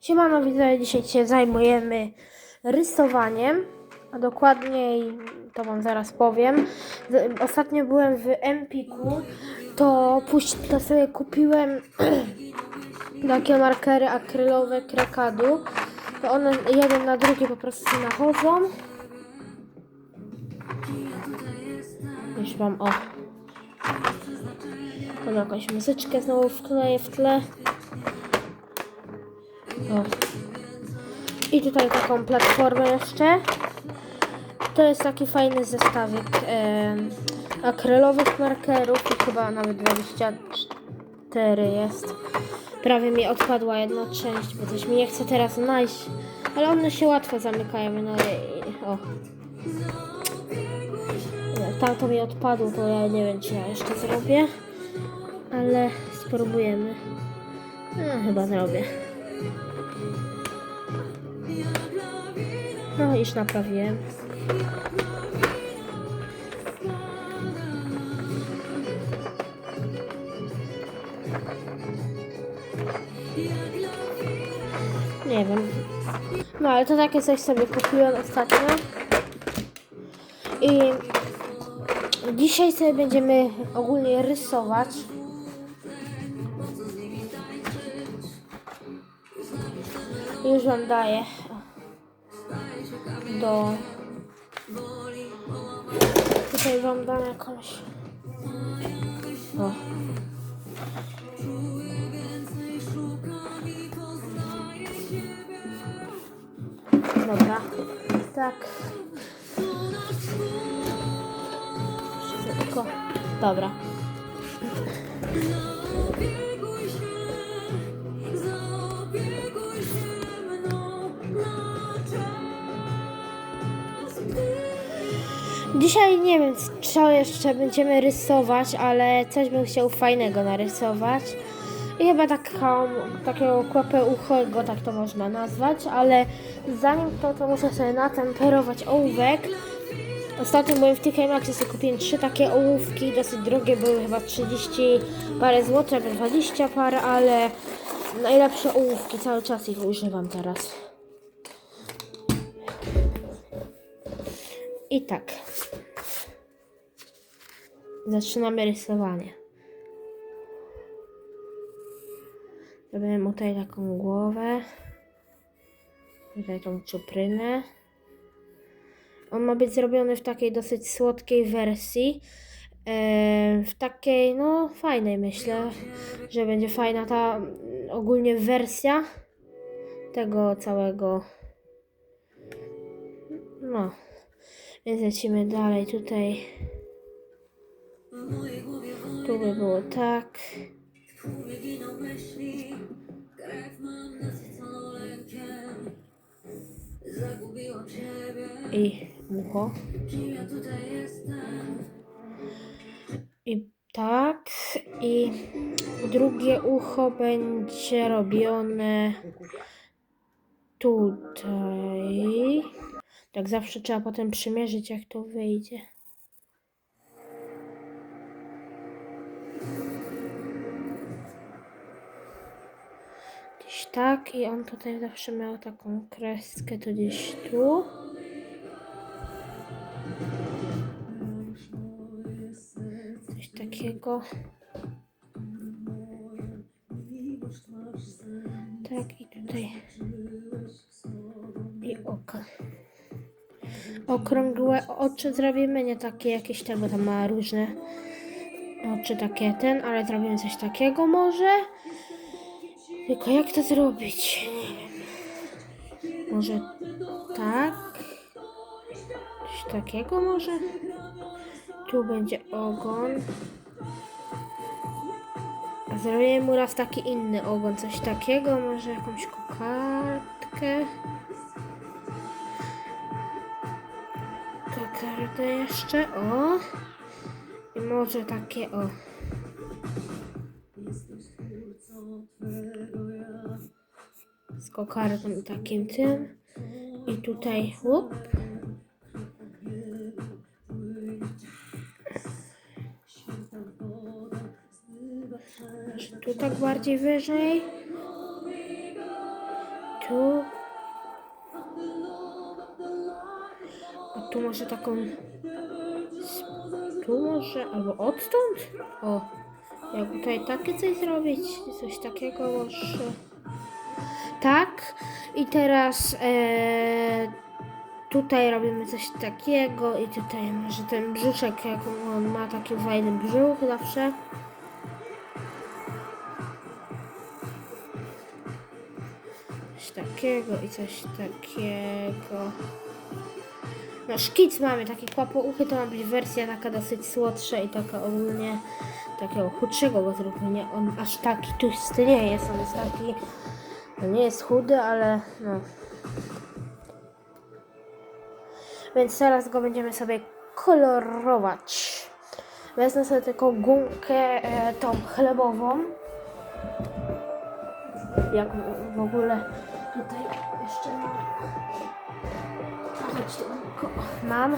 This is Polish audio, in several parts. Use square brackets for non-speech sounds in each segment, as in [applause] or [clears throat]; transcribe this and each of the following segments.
Siemano widzowie, dzisiaj się zajmujemy rysowaniem, a dokładniej to wam zaraz powiem. Ostatnio byłem w Empiku, to, to sobie kupiłem [clears throat] takie markery akrylowe Krakadu. To one jeden na drugi po prostu się nachodzą. Już wam o. To jakąś muzyczkę znowu wkleję w tle. I tutaj taką platformę jeszcze. To jest taki fajny zestawik e, akrylowych markerów i chyba nawet 24 jest. Prawie mi odpadła jedna część, bo coś mi nie chce teraz znaleźć. Ale one się łatwo zamykają. No i, o. Tamto mi odpadło, to ja nie wiem, czy ja jeszcze zrobię. Ale spróbujemy. No, chyba zrobię. No, już naprawiłem. Nie wiem. No, ale to takie coś sobie kupiłem ostatnio. I dzisiaj sobie będziemy ogólnie rysować. Już wam daję do tutaj wam dam jakąś o. Dobra, tak. Szybko. Dobra. Dzisiaj nie wiem, co jeszcze będziemy rysować, ale coś bym chciał fajnego narysować. I chyba taką, takiego kłapę uchego, tak to można nazwać, ale zanim to, to muszę sobie natemperować ołówek. Ostatnio byłem w TK Maxie, sobie kupiłem trzy takie ołówki, dosyć drogie, były chyba 30 parę złotych, albo 20 par, ale najlepsze ołówki, cały czas ich używam teraz. I tak. Zaczynamy rysowanie. Robimy mu tutaj taką głowę. Tutaj tą czuprynę. On ma być zrobiony w takiej dosyć słodkiej wersji. E, w takiej, no fajnej myślę, że będzie fajna ta ogólnie wersja tego całego. No. Więc lecimy dalej tutaj. Tu by było tak. I ucho. I tak. I drugie ucho będzie robione tutaj. Tak zawsze trzeba potem przymierzyć, jak to wyjdzie. Gdzieś tak i on tutaj zawsze miał taką kreskę, to gdzieś tu. Coś takiego. Tak i tutaj. I oka. Okrągłe oczy zrobimy, nie takie jakieś tego tam ma różne oczy takie ten, ale zrobimy coś takiego może. Tylko jak to zrobić? Nie wiem. Może tak? Coś takiego może? Tu będzie ogon. A Zrobię mu raz taki inny ogon, coś takiego, może jakąś kokardkę. Kokardę jeszcze, o. I może takie, o. kokardem takim tym. I tutaj łup. Znaczy, tu tak bardziej wyżej. Tu. A tu może taką... Tu może, albo odtąd? O, jak tutaj takie coś zrobić, coś takiego może... Tak. I teraz e, tutaj robimy coś takiego i tutaj może ten brzuszek, jak on ma taki fajny brzuch zawsze. Coś takiego i coś takiego. No szkic mamy, takie kłapouchy, to ma być wersja taka dosyć słodsza i taka ogólnie takiego chudszego go zróbmy, nie? On aż taki tłusty nie jest, on jest taki, no nie jest chudy, ale no. Więc teraz go będziemy sobie kolorować. Wezmę sobie taką gumkę e, tą chlebową. Jak w- ogóle tutaj jeszcze mam. Mam.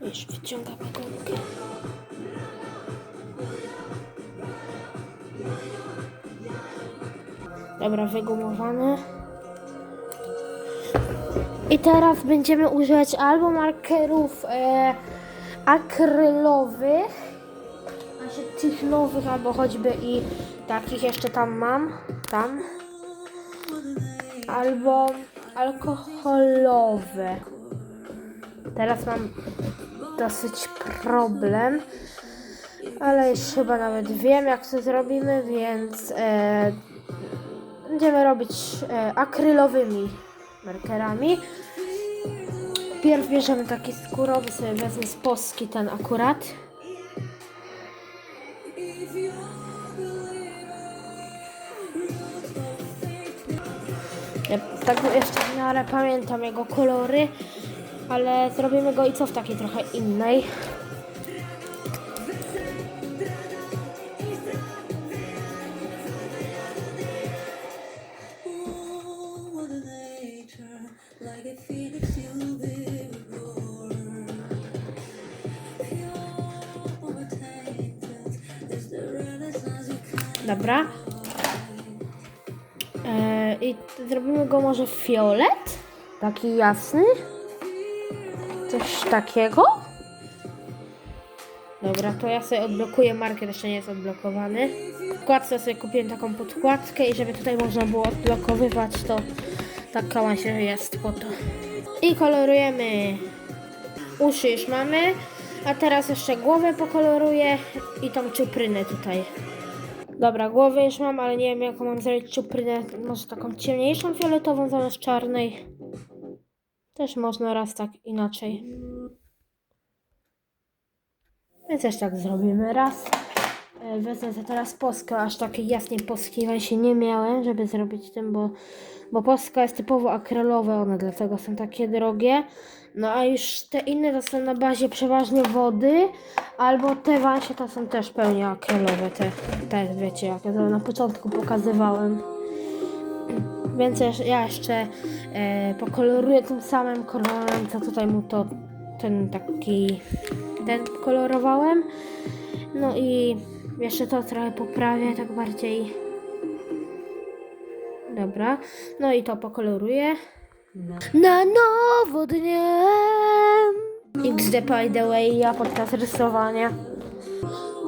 Już wyciągamy gumkę. Dobra, wygumowane. I teraz będziemy używać albo markerów e, akrylowych, znaczy tych nowych, albo choćby i takich jeszcze tam mam, tam, albo alkoholowe. Teraz mam dosyć problem, ale już chyba nawet wiem jak to zrobimy, więc e, będziemy robić e, akrylowymi markerami. Pierw bierzemy taki skórowy, sobie wezmę z Polski ten akurat. Ja tak jeszcze w miarę pamiętam jego kolory, ale zrobimy go i co w takiej trochę innej. Oh, E, I zrobimy go może fiolet? Taki jasny? Coś takiego? Dobra, to ja sobie odblokuję marker, jeszcze nie jest odblokowany. Wkładce sobie kupiłem taką podkładkę i żeby tutaj można było odblokowywać, to taka właśnie jest po to. I kolorujemy. Uszy już mamy, a teraz jeszcze głowę pokoloruję i tą czuprynę tutaj. Dobra, głowę już mam, ale nie wiem jaką mam zrobić czuprynę. Może taką ciemniejszą fioletową zamiast czarnej. Też można raz tak inaczej. Więc też tak zrobimy raz. E, Wezmę sobie teraz poskę, aż takiej jasnej poski właśnie nie miałem, żeby zrobić tym, bo, bo poska jest typowo akrylowa, one dlatego są takie drogie. No a już te inne to są na bazie przeważnie wody, albo te właśnie to są też pełnie akrylowe, te, te wiecie, jak ja to na początku pokazywałem. Więc ja jeszcze e, pokoloruję tym samym kolorem, co tutaj mu to ten taki ten kolorowałem. No i jeszcze to trochę poprawię tak bardziej. Dobra. No i to pokoloruję. Na nowo dniem. XD by the way, ja podczas rysowania.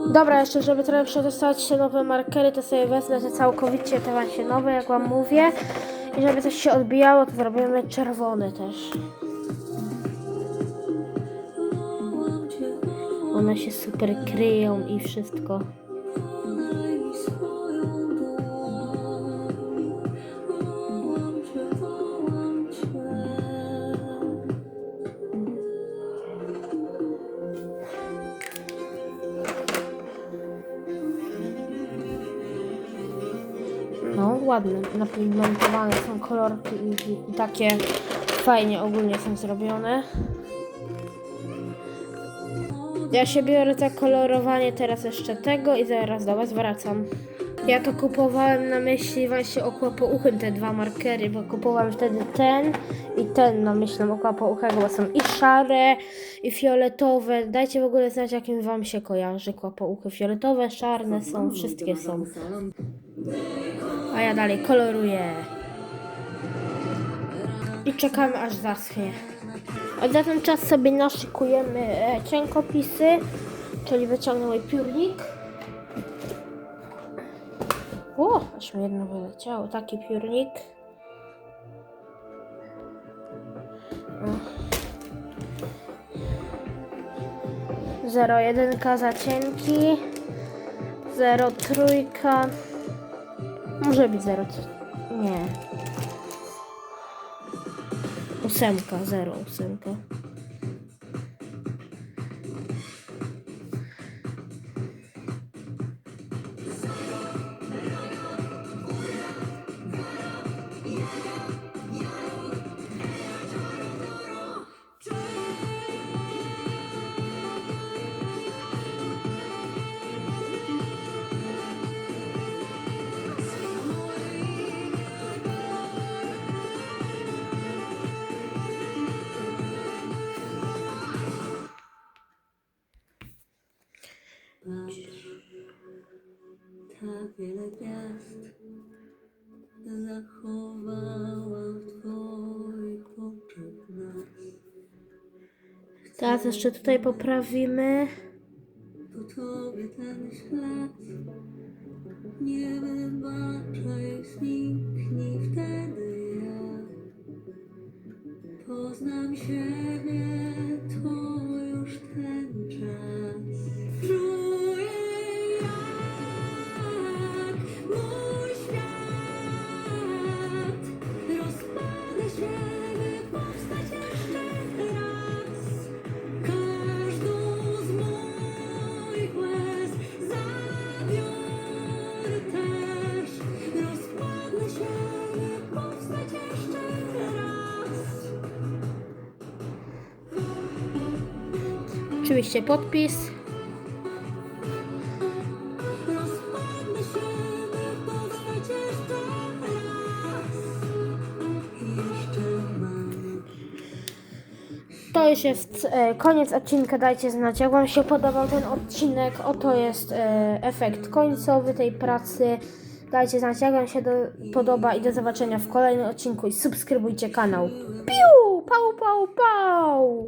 Dobra, jeszcze żeby trochę przetestować się nowe markery, to sobie wezmę te całkowicie te właśnie nowe, jak wam mówię. I żeby coś się odbijało, to zrobimy czerwone też. One się super kryją i wszystko. No, ładne, napigmentowane są kolorki i takie fajnie ogólnie są zrobione. Ja się biorę za kolorowanie teraz jeszcze tego i zaraz do Was wracam. Ja to kupowałem na myśli właśnie okłapouchym te dwa markery, bo kupowałem wtedy ten i ten na myślą okłapouchego, bo są i szare, i fioletowe. Dajcie w ogóle znać, jakim wam się kojarzy kłapouchy. Fioletowe, szarne są, wszystkie są. A ja dalej koloruję. I czekamy aż zaschnie. Za ten czas sobie naszykujemy e, cienkopisy, czyli wyciągnę mój piórnik. O, aż mi jedno wyleciało. Taki piórnik. Zero jedynka za cienki. Zero trójka. Może być zero. Nie. Семка, зеро, семка. Wiele gwiazd zachowałam w twoich oczach nas. Teraz jeszcze tutaj poprawimy. Po tobie ten ślad nie wybacza i zniknie wtedy ja. Poznam siebie, Jeszcze mam To już jest e, koniec odcinka. Dajcie znać, jak Wam się podobał ten odcinek. Oto jest e, efekt końcowy tej pracy. Dajcie znać, jak Wam się do, podoba i do zobaczenia w kolejnym odcinku i subskrybujcie kanał. Piu! Pau, pau, pau!